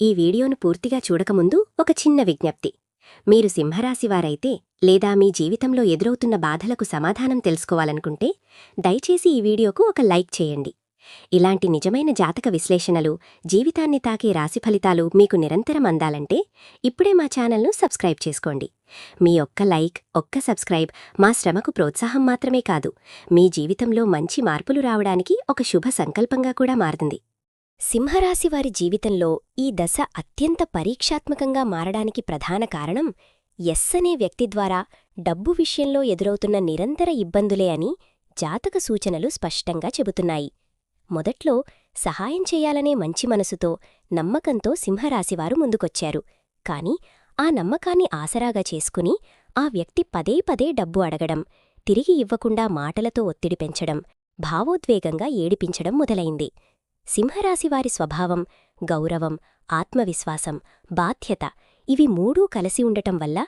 ఈ వీడియోను పూర్తిగా చూడకముందు ఒక చిన్న విజ్ఞప్తి. మీరు సింహరాశివారైతే లేదా మీ జీవితంలో ఎదురవుతున్న బాధలకు సమాధానం తెలుసుకోవాలనుకుంటే దయచేసి ఈ వీడియోకు ఒక లైక్ చేయండి. ఇలాంటి నిజమైన జాతక విశ్లేషణలు జీవితాన్ని తాకే రాశి ఫలితాలు మీకు నిరంతరం అందాలంటే ఇప్పుడే మా ఛానల్ను సబ్స్క్రైబ్ చేసుకోండి. మీ ఒక్క లైక్ ఒక్క సబ్స్క్రైబ్ మా శ్రమకు ప్రోత్సాహం మాత్రమే కాదు మీ జీవితంలో మంచి మార్పులు రావడానికి ఒక శుభ సంకల్పంగా కూడా మారుతుంది సింహరాశి వారి జీవితంలో ఈ దశ అత్యంత పరీక్షాత్మకంగా మారడానికి ప్రధాన కారణం ఎస్ అనే వ్యక్తి ద్వారా డబ్బు విషయంలో ఎదురవుతున్న నిరంతర ఇబ్బందులే అని జాతక సూచనలు స్పష్టంగా చెబుతున్నాయి. మొదట్లో సహాయం చేయాలనే మంచి మనసుతో నమ్మకంతో సింహరాశివారు ముందుకొచ్చారు. కాని ఆ నమ్మకాన్ని ఆసరాగా చేసుకుని ఆ వ్యక్తి పదే పదే డబ్బు అడగడం తిరిగి ఇవ్వకుండా మాటలతో ఒత్తిడి పెంచడం భావోద్వేగంగా ఏడిపించడం మొదలైంది. సింహరాశివారి స్వభావం గౌరవం ఆత్మవిశ్వాసం బాధ్యత ఇవి మూడూ కలిసి ఉండటం వల్ల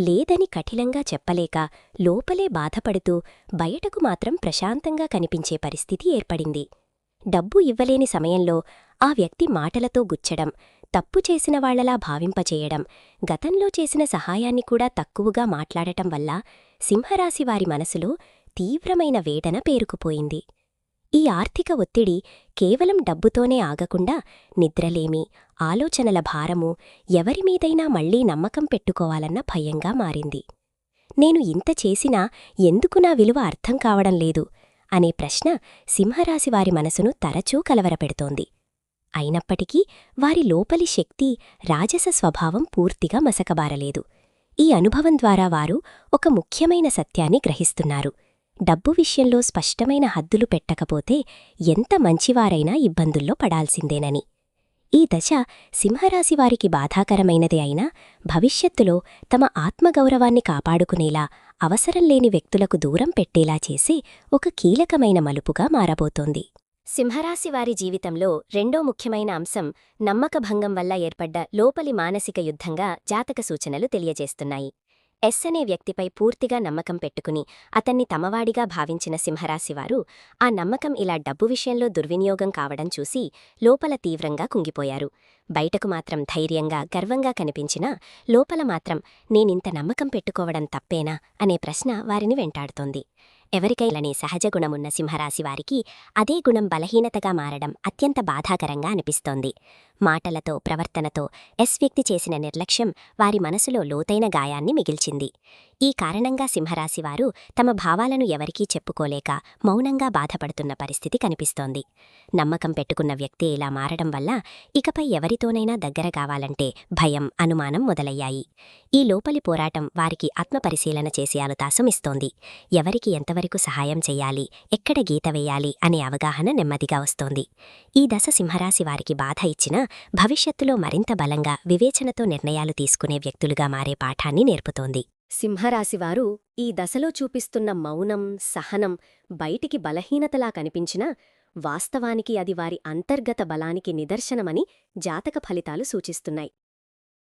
లేదని కఠినంగా చెప్పలేక లోపలే బాధపడుతూ బయటకు మాత్రం ప్రశాంతంగా కనిపించే పరిస్థితి ఏర్పడింది. డబ్బు ఇవ్వలేని సమయంలో ఆ వ్యక్తి మాటలతో గుచ్చడం తప్పు చేసిన వాళ్ళలా భావింపచేయడం గతంలో చేసిన సహాయాన్ని కూడా తక్కువగా మాట్లాడటం వల్ల సింహరాశివారి మనసులో తీవ్రమైన వేదన పేరుకుపోయింది. ఈ ఆర్థిక ఒత్తిడి కేవలం డబ్బుతోనే ఆగకుండా నిద్రలేమి ఆలోచనల భారము ఎవరిమీదైనా మళ్ళీ నమ్మకం పెట్టుకోవాలన్న భయంగా మారింది. నేను ఇంత చేసినా ఎందుకు నా విలువ అర్థం కావడం లేదు అనే ప్రశ్న సింహరాశివారి మనసును తరచూ కలవరపెడుతోంది. అయినప్పటికీ వారి లోపలి శక్తి రాజస స్వభావం పూర్తిగా మసకబారలేదు. ఈ అనుభవం ద్వారా వారు ఒక ముఖ్యమైన సత్యాన్ని గ్రహిస్తున్నారు. డబ్బు విషయంలో స్పష్టమైన హద్దులు పెట్టకపోతే ఎంత మంచివారైనా ఇబ్బందుల్లో పడాల్సిందేనని. ఈ దశ సింహరాశివారికి బాధాకరమైనదే అయినా భవిష్యత్తులో తమ ఆత్మగౌరవాన్ని కాపాడుకునేలా అవసరం లేని వ్యక్తులకు దూరం పెట్టేలా చేసే ఒక కీలకమైన మలుపుగా మారబోతోంది. సింహరాశివారి జీవితంలో రెండో ముఖ్యమైన అంశం నమ్మకభంగం వల్ల ఏర్పడ్డ లోపలి మానసిక యుద్ధంగా జాతక సూచనలు తెలియజేస్తున్నాయి. ఎస్ అనే వ్యక్తిపై పూర్తిగా నమ్మకం పెట్టుకుని అతన్ని తమవాడిగా భావించిన సింహరాశివారు ఆ నమ్మకం ఇలా డబ్బు విషయంలో దుర్వినియోగం కావడం చూసి లోపల తీవ్రంగా కుంగిపోయారు. బయటకు మాత్రం ధైర్యంగా గర్వంగా కనిపించినా లోపల మాత్రం నేనింత నమ్మకం పెట్టుకోవడం తప్పేనా? అనే ప్రశ్న వారిని వెంటాడుతోంది. ఎవరికైలని సహజ గుణమున్న సింహరాశివారికి అదే గుణం బలహీనతగా మారడం అత్యంత బాధాకరంగా అనిపిస్తోంది. మాటలతో ప్రవర్తనతో ఎస్ వ్యక్తి చేసిన నిర్లక్ష్యం వారి మనసులో లోతైన గాయాన్ని మిగిల్చింది. ఈ కారణంగా సింహరాశివారు తమ భావాలను ఎవరికీ చెప్పుకోలేక మౌనంగా బాధపడుతున్న పరిస్థితి కనిపిస్తోంది. నమ్మకం పెట్టుకున్న వ్యక్తి ఇలా మారడం వల్ల ఇకపై ఎవరితోనైనా దగ్గర కావాలంటే భయం అనుమానం మొదలయ్యాయి. ఈ లోపలి పోరాటం వారికి ఆత్మపరిశీలన చేసే అలుతాసం ఇస్తోంది ఎవరికి ఎంతవరకు సహాయం చెయ్యాలి ఎక్కడ గీత వేయాలి అనే అవగాహన నెమ్మదిగా వస్తోంది. ఈ దశ సింహరాశి వారికి బాధ ఇచ్చినా భవిష్యత్తులో మరింత బలంగా వివేచనతో నిర్ణయాలు తీసుకునే వ్యక్తులుగా మారే పాఠాన్ని నేర్పుతోంది. సింహరాశివారు ఈ దశలో చూపిస్తున్న మౌనం సహనం బయటికి బలహీనతలా కనిపించినా వాస్తవానికి అది వారి అంతర్గత బలానికి నిదర్శనమని జాతక ఫలితాలు సూచిస్తున్నాయి.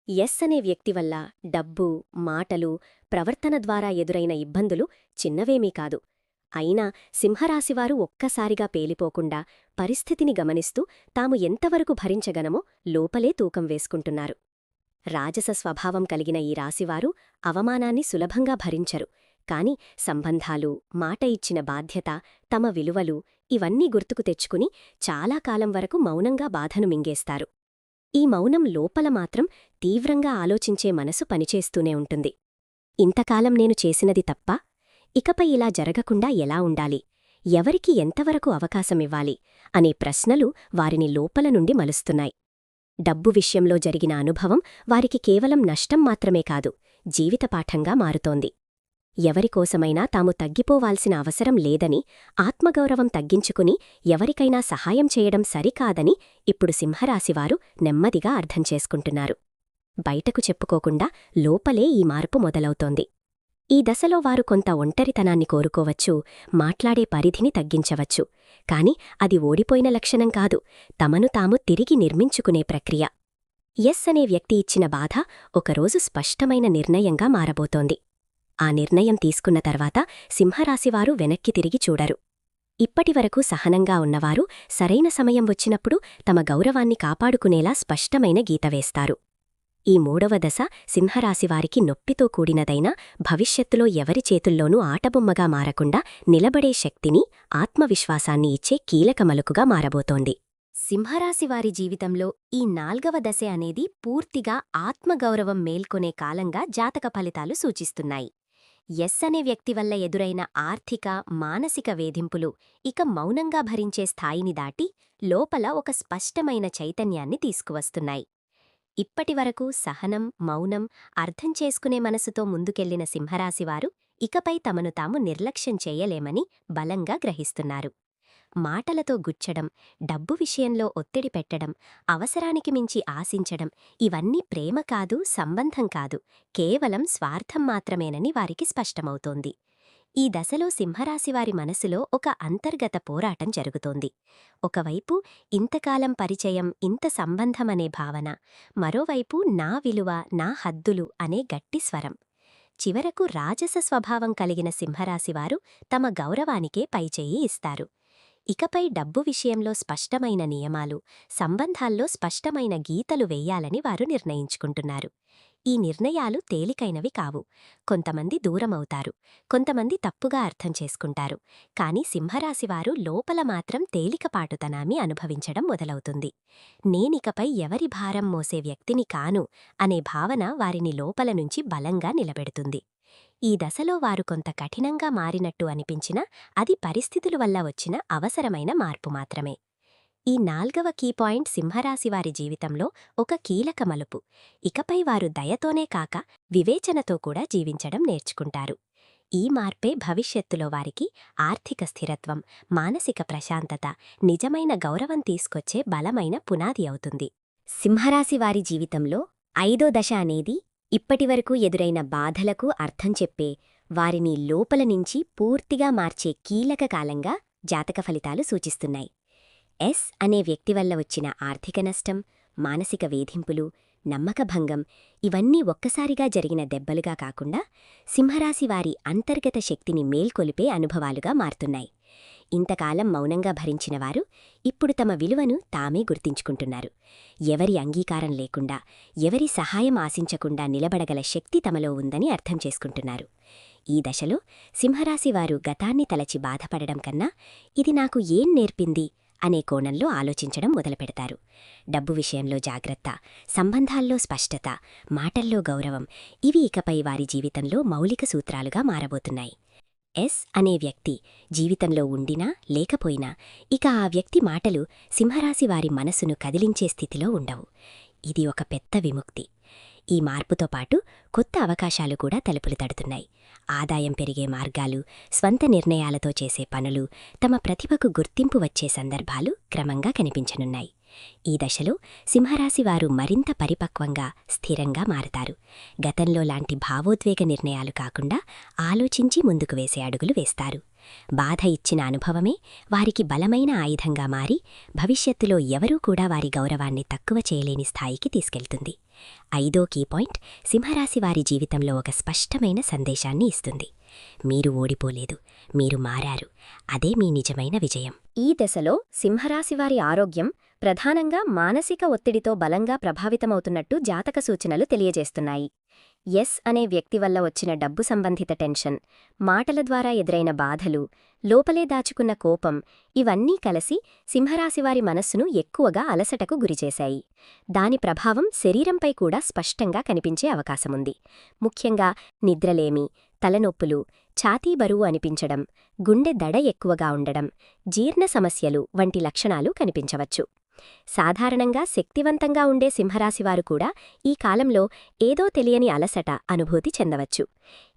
ఎస్ అనే వ్యక్తి వల్ల డబ్బు మాటలు ప్రవర్తన ద్వారా ఎదురైన ఇబ్బందులు చిన్నవేమీ కాదు. అయినా సింహరాశివారు ఒక్కసారిగా పేలిపోకుండా పరిస్థితిని గమనిస్తూ తాము ఎంతవరకు భరించగనమో లోపలే తూకం వేసుకుంటున్నారు. రాజస స్వభావం కలిగిన ఈ రాశివారు అవమానాన్ని సులభంగా భరించరు. కాని సంబంధాలు మాట ఇచ్చిన బాధ్యత తమ విలువలు ఇవన్నీ గుర్తుకు తెచ్చుకుని చాలా కాలం వరకు మౌనంగా బాధను మింగేస్తారు. ఈ మౌనం లోపల మాత్రం తీవ్రంగా ఆలోచించే మనసు పనిచేస్తూనే ఉంటుంది. ఇంతకాలం నేను చేసినది తప్ప? ఇకపై ఇలా జరగకుండా ఎలా ఉండాలి? ఎవరికి ఎంతవరకు అవకాశమివ్వాలి అనే ప్రశ్నలు వారిని లోపల నుండి మలుస్తున్నాయి. డబ్బు విషయంలో జరిగిన అనుభవం వారికి కేవలం నష్టం మాత్రమే కాదు జీవితపాఠంగా మారుతోంది. ఎవరికోసమైనా తాము తగ్గిపోవాల్సిన అవసరం లేదని ఆత్మగౌరవం తగ్గించుకుని ఎవరికైనా సహాయం చేయడం సరికాదని ఇప్పుడు సింహరాశివారు నెమ్మదిగా అర్థం చేసుకుంటున్నారు. బయటకు చెప్పుకోకుండా లోపలే ఈ మార్పు మొదలవుతోంది. ఈ దశలో వారు కొంత ఒంటరితనాన్ని కోరుకోవచ్చు మాట్లాడే పరిధిని తగ్గించవచ్చు కాని అది ఓడిపోయిన లక్షణం కాదు. తమను తాము తిరిగి నిర్మించుకునే ప్రక్రియ. ఎస్ అనే వ్యక్తి ఇచ్చిన బాధ ఒకరోజు స్పష్టమైన నిర్ణయంగా మారబోతోంది. ఆ నిర్ణయం తీసుకున్న తర్వాత సింహరాశివారు వెనక్కి తిరిగి చూడరు. ఇప్పటివరకు సహనంగా ఉన్నవారు సరైన సమయం వచ్చినప్పుడు తమ గౌరవాన్ని కాపాడుకునేలా స్పష్టమైన గీత వేస్తారు. ఈ మూడవ దశ సింహరాశివారికి నొప్పితో కూడినదైన భవిష్యత్తులో ఎవరి చేతుల్లోనూ ఆటబొమ్మగా మారకుండా నిలబడే శక్తిని ఆత్మవిశ్వాసాన్ని ఇచ్చే కీలక మలుకుగా మారబోతోంది. సింహరాశివారి జీవితంలో ఈ నాల్గవ దశ అనేది పూర్తిగా ఆత్మగౌరవం మేల్కొనే కాలంగా జాతక ఫలితాలు సూచిస్తున్నాయి. ఎస్ అనే వ్యక్తి వల్ల ఎదురైన ఆర్థిక మానసిక వేధింపులు ఇక మౌనంగా భరించే స్థాయిని దాటి లోపల ఒక స్పష్టమైన చైతన్యాన్ని తీసుకువస్తున్నాయి. ఇప్పటివరకు సహనం మౌనం అర్థం చేసుకునే మనసుతో ముందుకెళ్ళిన సింహరాశివారు ఇకపై తమను తాము నిర్లక్ష్యం చేయలేమని బలంగా గ్రహిస్తున్నారు. మాటలతో గుచ్చడం డబ్బు విషయంలో ఒత్తిడి పెట్టడం అవసరానికి మించి ఆశించడం ఇవన్నీ ప్రేమ కాదు సంబంధం కాదు కేవలం స్వార్థం మాత్రమేనని వారికి స్పష్టమవుతోంది. ఈ దశలో సింహరాశివారి మనసులో ఒక అంతర్గత పోరాటం జరుగుతోంది. ఒకవైపు ఇంతకాలం పరిచయం ఇంత సంబంధమనే భావన మరోవైపు నా విలువ నా హద్దులు అనే గట్టి స్వరం. చివరకు రాజస స్వభావం కలిగిన సింహరాశివారు తమ గౌరవానికే పైచేయి ఇస్తారు. ఇకపై డబ్బు విషయంలో స్పష్టమైన నియమాలు సంబంధాల్లో స్పష్టమైన గీతలు వెయ్యాలని వారు నిర్ణయించుకుంటున్నారు. ఈ నిర్ణయాలు తేలికైనవి కావు. కొంతమంది దూరమవుతారు. కొంతమంది తప్పుగా అర్థం చేసుకుంటారు. కాని సింహరాశివారు లోపల మాత్రం తేలికపాటుతనాన్ని అనుభవించడం మొదలవుతుంది. నేనికపై ఎవరి భారం మోసే వ్యక్తిని కాను అనే భావన వారిని లోపల నుంచి బలంగా నిలబెడుతుంది. ఈ దశలో వారు కొంత కఠినంగా మారినట్టు అనిపించినా అది పరిస్థితుల వల్ల వచ్చిన అవసరమైన మార్పు మాత్రమే. ఈ నాల్గవ కీ పాయింట్ సింహరాశివారి జీవితంలో ఒక కీలక మలుపు. ఇకపై వారు దయతోనే కాక వివేచనతో కూడా జీవించడం నేర్చుకుంటారు. ఈ మార్పే భవిష్యత్తులో వారికి ఆర్థిక స్థిరత్వం మానసిక ప్రశాంతత నిజమైన గౌరవం తీసుకొచ్చే బలమైన పునాది అవుతుంది. సింహరాశివారి జీవితంలో ఐదో దశ అనేది ఇప్పటివరకు ఎదురైన బాధలకు అర్థం చెప్పే వారిని లోపల నుంచి పూర్తిగా మార్చే కీలక కాలంగా జాతక ఫలితాలు సూచిస్తున్నాయి. ఎస్ అనే వ్యక్తి వల్ల వచ్చిన ఆర్థిక నష్టం మానసిక వేధింపులు నమ్మకభంగం ఇవన్నీ ఒక్కసారిగా జరిగిన దెబ్బలుగా కాకుండా సింహరాశి వారి అంతర్గత శక్తిని మేల్కొలిపే అనుభవాలుగా మారుతున్నాయి. ఇంతకాలం మౌనంగా భరించినవారు ఇప్పుడు తమ విలువను తామే గుర్తించుకుంటున్నారు. ఎవరి అంగీకారం లేకుండా ఎవరి సహాయం ఆశించకుండా నిలబడగల శక్తి తమలో ఉందని అర్థం చేసుకుంటున్నారు. ఈ దశలో సింహరాశివారు గతాన్ని తలచి బాధపడడం కన్నా ఇది నాకు ఏం నేర్పింది అనే కోణంలో ఆలోచించడం మొదలుపెడతారు. డబ్బు విషయంలో జాగ్రత్త సంబంధాల్లో స్పష్టత మాటల్లో గౌరవం ఇవి ఇకపై వారి జీవితంలో మౌలిక సూత్రాలుగా మారబోతున్నాయి. ఎస్ అనే వ్యక్తి జీవితంలో ఉండినా లేకపోయినా ఇక ఆ వ్యక్తి మాటలు సింహరాశి వారి మనసును కదిలించే స్థితిలో ఉండవు. ఇది ఒక పెద్ద విముక్తి. ఈ మార్పుతో పాటు కొత్త అవకాశాలు కూడా తలుపులు తడుతున్నాయి. ఆదాయం పెరిగే మార్గాలు స్వంత నిర్ణయాలతో చేసే పనులు తమ ప్రతిభకు గుర్తింపు వచ్చే సందర్భాలు క్రమంగా కనిపించనున్నాయి. ఈ దశలో సింహరాశివారు మరింత పరిపక్వంగా స్థిరంగా మారతారు. గతంలో లాంటి భావోద్వేగ నిర్ణయాలు కాకుండా ఆలోచించి ముందుకు వేసే అడుగులు వేస్తారు. బాధ ఇచ్చిన అనుభవమే వారికి బలమైన ఆయుధంగా మారి భవిష్యత్తులో ఎవరూ కూడా వారి గౌరవాన్ని తక్కువ చేయలేని స్థాయికి తీసుకెళ్తుంది. ఐదో కీ పాయింట్ సింహరాశి వారి జీవితంలో ఒక స్పష్టమైన సందేశాన్ని ఇస్తుంది. మీరు ఓడిపోలేదు మీరు మారారు. అదే మీ నిజమైన విజయం. ఈ దశలో సింహరాశివారి ఆరోగ్యం ప్రధానంగా మానసిక ఒత్తిడితో బలంగా ప్రభావితమవుతున్నట్టు జాతక సూచనలు తెలియజేస్తున్నాయి. ఎస్ అనే వ్యక్తి వల్ల వచ్చిన డబ్బు సంబంధిత టెన్షన్ మాటల ద్వారా ఎదురైన బాధలు లోపలే దాచుకున్న కోపం ఇవన్నీ కలిసి సింహరాశివారి మనస్సును ఎక్కువగా అలసటకు గురిచేశాయి. దాని ప్రభావం శరీరంపై కూడా స్పష్టంగా కనిపించే అవకాశముంది. ముఖ్యంగా నిద్రలేమి తలనొప్పులు ఛాతీ బరువు అనిపించడం గుండె దడ ఎక్కువగా ఉండడం జీర్ణ సమస్యలు వంటి లక్షణాలు కనిపించవచ్చు. సాధారణంగా శక్తివంతంగా ఉండే సింహరాశివారు కూడా ఈ కాలంలో ఏదో తెలియని అలసట అనుభూతి చెందవచ్చు.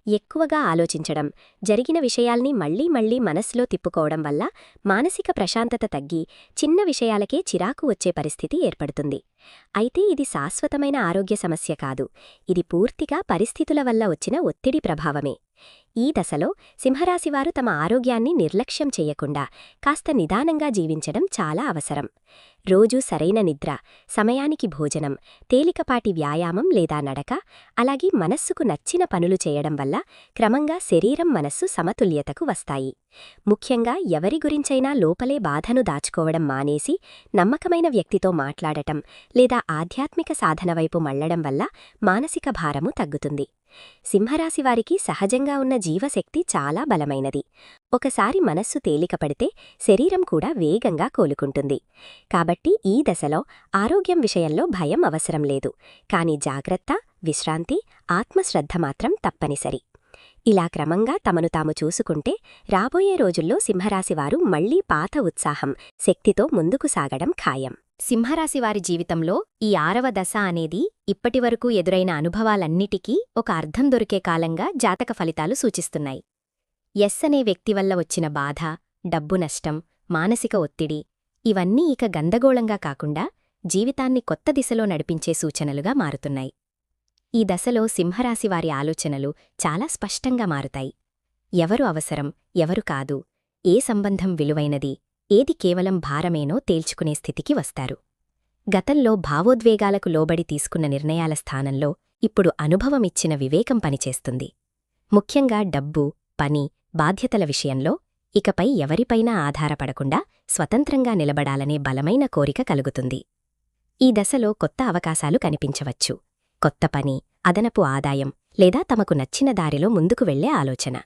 ఎక్కువగా ఆలోచించడం జరిగిన విషయాల్ని మళ్ళీ మళ్ళీ మనస్సులో తిప్పుకోవడం వల్ల మానసిక ప్రశాంతత తగ్గి చిన్న విషయాలకే చిరాకు వచ్చే పరిస్థితి ఏర్పడుతుంది. అయితే ఇది శాశ్వతమైన ఆరోగ్య సమస్య కాదు ఇది పూర్తిగా పరిస్థితుల వల్ల వచ్చిన ఒత్తిడి ప్రభావమే. ఈ దశలో సింహరాశివారు తమ ఆరోగ్యాన్ని నిర్లక్ష్యం చెయ్యకుండా కాస్త నిదానంగా జీవించడం చాలా అవసరం. రోజూ సరైన నిద్ర సమయానికి భోజనం తేలికపాటి వ్యాయామం లేదా నడక అలాగే మనస్సుకు నచ్చిన పనులు చేయడం వల్ల క్రమంగా శరీరం మనస్సు సమతుల్యతకు వస్తాయి. ముఖ్యంగా ఎవరి గురించైనా లోపలే బాధను దాచుకోవడం మానేసి నమ్మకమైన వ్యక్తితో మాట్లాడటం లేదా ఆధ్యాత్మిక సాధన వైపు మళ్ళడం వల్ల మానసిక భారము తగ్గుతుంది. సింహరాశివారికి సహజంగా ఉన్న జీవశక్తి చాలా బలమైనది. ఒకసారి మనస్సు తేలికపడితే శరీరం కూడా వేగంగా కోలుకుంటుంది. కాబట్టి ఈ దశలో ఆరోగ్యం విషయంలో భయం అవసరం లేదు. కాని జాగ్రత్త విశ్రాంతి ఆత్మశ్రద్ధ మాత్రం తప్పనిసరి. ఇలా క్రమంగా తమను తాము చూసుకుంటే రాబోయే రోజుల్లో సింహరాశివారు మళ్ళీ పాత ఉత్సాహం శక్తితో ముందుకు సాగడం ఖాయం. సింహరాశివారి జీవితంలో ఈ ఆరవ దశ అనేది ఇప్పటివరకు ఎదురైన అనుభవాలన్నిటికీ ఒక అర్థం దొరికే కాలంగా జాతక ఫలితాలు సూచిస్తున్నాయి. ఎస్ అనే వ్యక్తి వల్ల వచ్చిన బాధ డబ్బు నష్టం మానసిక ఒత్తిడి ఇవన్నీ ఇక గందగోళంగా కాకుండా జీవితాన్ని కొత్త దిశలో నడిపించే సూచనలుగా మారుతున్నాయి. ఈ దశలో సింహరాశివారి ఆలోచనలు చాలా స్పష్టంగా మారుతాయి. ఎవరు అవసరం ఎవరు కాదు ఏ సంబంధం విలువైనది ఏది కేవలం భారమేనో తేల్చుకునే స్థితికి వస్తారు. గతంలో భావోద్వేగాలకు లోబడి తీసుకున్న నిర్ణయాల స్థానంలో ఇప్పుడు అనుభవమిచ్చిన వివేకం పనిచేస్తుంది. ముఖ్యంగా డబ్బు పని బాధ్యతల విషయంలో ఇకపై ఎవరిపైనా ఆధారపడకుండా స్వతంత్రంగా నిలబడాలనే బలమైన కోరిక కలుగుతుంది. ఈ దశలో కొత్త అవకాశాలు కనిపించవచ్చు. కొత్త పని అదనపు ఆదాయం లేదా తమకు నచ్చిన దారిలో ముందుకు వెళ్ళే ఆలోచన.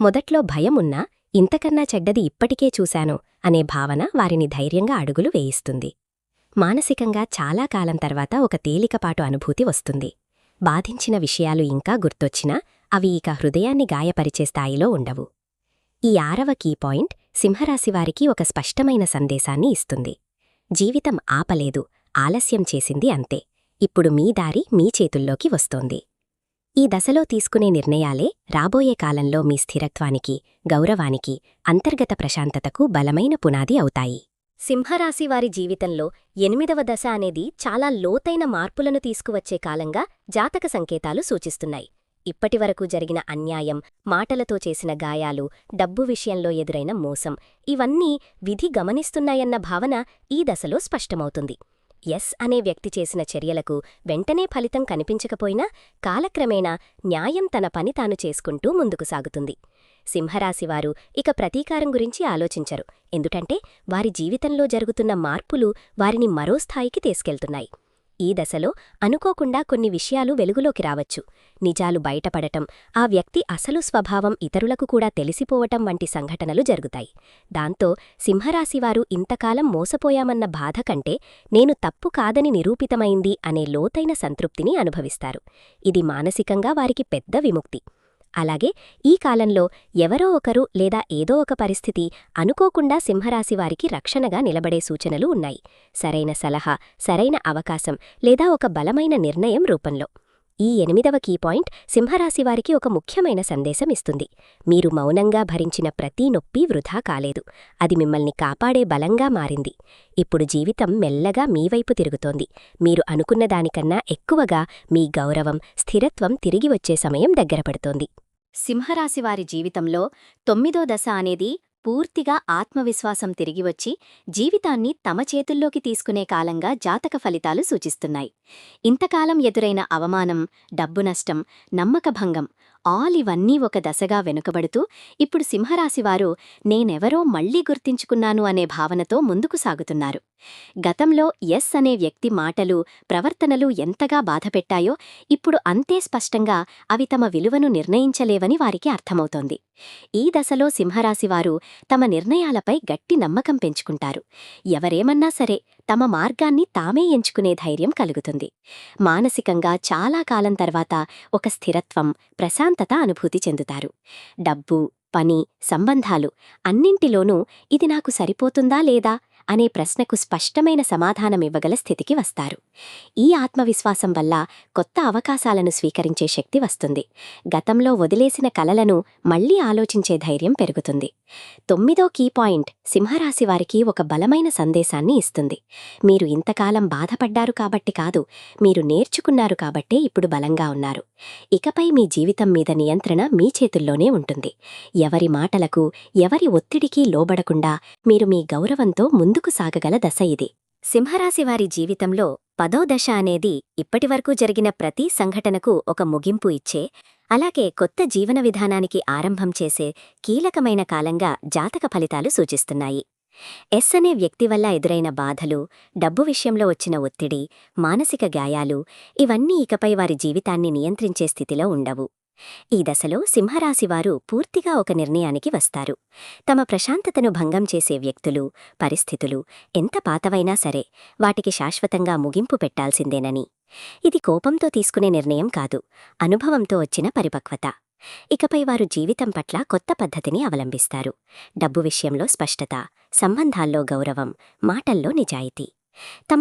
మొదట్లో భయమున్నా ఇంతకన్నా చెడ్డది ఇప్పటికే చూశాను అనే భావన వారిని ధైర్యంగా అడుగులు వేయిస్తుంది. మానసికంగా చాలా కాలం తర్వాత ఒక తేలికపాటు అనుభూతి వస్తుంది. బాధించిన విషయాలు ఇంకా గుర్తొచ్చినా అవి ఇక హృదయాన్ని గాయపరిచే స్థాయిలో ఉండవు. ఈ ఆరవ కీ పాయింట్ సింహరాశివారికి ఒక స్పష్టమైన సందేశాన్ని ఇస్తుంది. జీవితం ఆపలేదు ఆలస్యం చేసింది అంతే. ఇప్పుడు మీ దారి మీ చేతుల్లోకి వస్తోంది. ఈ దశలో తీసుకునే నిర్ణయాలే రాబోయే కాలంలో మీ స్థిరత్వానికి గౌరవానికి అంతర్గత ప్రశాంతతకు బలమైన పునాది అవుతాయి. సింహరాశి వారి జీవితంలో ఎనిమిదవ దశ అనేది చాలా లోతైన మార్పులను తీసుకువచ్చే కాలంగా జాతక సంకేతాలు సూచిస్తున్నాయి. ఇప్పటివరకు జరిగిన అన్యాయం మాటలతో చేసిన గాయాలు డబ్బు విషయంలో ఎదురైన మోసం ఇవన్నీ విధి గమనిస్తున్నాయన్న భావన ఈ దశలో స్పష్టమవుతుంది. ఎస్ అనే వ్యక్తి చేసిన చర్యలకు వెంటనే ఫలితం కనిపించకపోయినా కాలక్రమేణా న్యాయం తన పని తాను చేసుకుంటూ ముందుకు సాగుతుంది. సింహరాశివారు ఇక ప్రతీకారం గురించి ఆలోచించరు. ఎందుకంటే వారి జీవితంలో జరుగుతున్న మార్పులు వారిని మరో స్థాయికి తీసుకెళ్తున్నాయి. ఈ దశలో అనుకోకుండా కొన్ని విషయాలు వెలుగులోకి రావచ్చు. నిజాలు బయటపడటం ఆ వ్యక్తి అసలు స్వభావం ఇతరులకు కూడా తెలిసిపోవటం వంటి సంఘటనలు జరుగుతాయి. దాంతో సింహరాశివారు ఇంతకాలం మోసపోయామన్న బాధ కంటే నేను తప్పు కాదని నిరూపితమైంది అనే లోతైన సంతృప్తిని అనుభవిస్తారు. ఇది మానసికంగా వారికి పెద్ద విముక్తి. అలాగే ఈ కాలంలో ఎవరో ఒకరు లేదా ఏదో ఒక పరిస్థితి అనుకోకుండా సింహరాశివారికి రక్షణగా నిలబడే సూచనలు ఉన్నాయి. సరైన సలహా సరైన అవకాశం లేదా ఒక బలమైన నిర్ణయం రూపంలో. ఈ ఎనిమిదవ కీ పాయింట్ సింహరాశివారికి ఒక ముఖ్యమైన సందేశం ఇస్తుంది. మీరు మౌనంగా భరించిన ప్రతి నొప్పి వృధా కాలేదు. అది మిమ్మల్ని కాపాడే బలంగా మారింది. ఇప్పుడు జీవితం మెల్లగా మీవైపు తిరుగుతోంది. మీరు అనుకున్న దానికన్నా ఎక్కువగా మీ గౌరవం స్థిరత్వం తిరిగి వచ్చే సమయం దగ్గరపడుతోంది సింహరాశివారి జీవితంలో తొమ్మిదో దశ అనేది పూర్తిగా ఆత్మవిశ్వాసం తిరిగివచ్చి జీవితాన్ని తమ చేతుల్లోకి తీసుకునే కాలంగా జాతక ఫలితాలు సూచిస్తున్నాయి. ఇంతకాలం ఎదురైన అవమానం డబ్బు నష్టం నమ్మకభంగం ఆల్ ఇవన్నీ ఒక దశగా వెనుకబడుతూ ఇప్పుడు సింహరాశివారు నేనెవరో మళ్ళీ గుర్తించుకున్నాను అనే భావనతో ముందుకు సాగుతున్నారు. గతంలో ఎస్ అనే వ్యక్తి మాటలు ప్రవర్తనలు ఎంతగా బాధపెట్టాయో ఇప్పుడు అంతే స్పష్టంగా అవి తమ విలువను నిర్ణయించలేవని వారికి అర్థమవుతోంది. ఈ దశలో సింహరాశివారు తమ నిర్ణయాలపై గట్టి నమ్మకం పెంచుకుంటారు. ఎవరేమన్నా సరే తమ మార్గాన్ని తామే ఎంచుకునే ధైర్యం కలుగుతుంది. మానసికంగా చాలా కాలం తర్వాత ఒక స్థిరత్వం ప్రశాంతత అనుభూతి చెందుతారు. డబ్బు పని సంబంధాలు అన్నింటిలోనూ ఇది నాకు సరిపోతుందా లేదా? అనే ప్రశ్నకు స్పష్టమైన సమాధానమివ్వగల స్థితికి వస్తారు. ఈ ఆత్మవిశ్వాసం వల్ల కొత్త అవకాశాలను స్వీకరించే శక్తి వస్తుంది. గతంలో వదిలేసిన కలలను మళ్ళీ ఆలోచించే ధైర్యం పెరుగుతుంది. తొమ్మిదో కీ పాయింట్ సింహరాశి వారికి ఒక బలమైన సందేశాన్ని ఇస్తుంది. మీరు ఇంతకాలం బాధపడ్డారు కాబట్టి కాదు మీరు నేర్చుకున్నారు కాబట్టే ఇప్పుడు బలంగా ఉన్నారు. ఇకపై మీ జీవితం మీద నియంత్రణ మీ చేతుల్లోనే ఉంటుంది. ఎవరి మాటలకు ఎవరి ఒత్తిడికి లోబడకుండా మీరు మీ గౌరవంతో ముందుకు సాగగల దశ ఇది. సింహరాశివారి జీవితంలో పదో దశ అనేది ఇప్పటివరకు జరిగిన ప్రతి సంఘటనకు ఒక ముగింపు ఇచ్చే అలాగే కొత్త జీవన విధానానికి ఆరంభం చేసే కీలకమైన కాలంగా జాతక ఫలితాలు సూచిస్తున్నాయి. ఎస్ అనే వ్యక్తి వల్ల ఎదురైన బాధలు డబ్బు విషయంలో వచ్చిన ఒత్తిడి మానసిక గాయాలు ఇవన్నీ ఇకపై వారి జీవితాన్ని నియంత్రించే స్థితిలో ఉండవు. ఈ దశలో సింహరాశివారు పూర్తిగా ఒక నిర్ణయానికి వస్తారు. తమ ప్రశాంతతను భంగం చేసే వ్యక్తులు పరిస్థితులు ఎంత పాతవైనా సరే వాటికి శాశ్వతంగా ముగింపు పెట్టాల్సిందేనని. ఇది కోపంతో తీసుకునే నిర్ణయం కాదు అనుభవంతో వచ్చిన పరిపక్వత. ఇకపై వారు జీవితం పట్ల కొత్త పద్ధతిని అవలంబిస్తారు. డబ్బు విషయంలో స్పష్టత సంబంధాల్లో గౌరవం మాటల్లో నిజాయితీ. తమ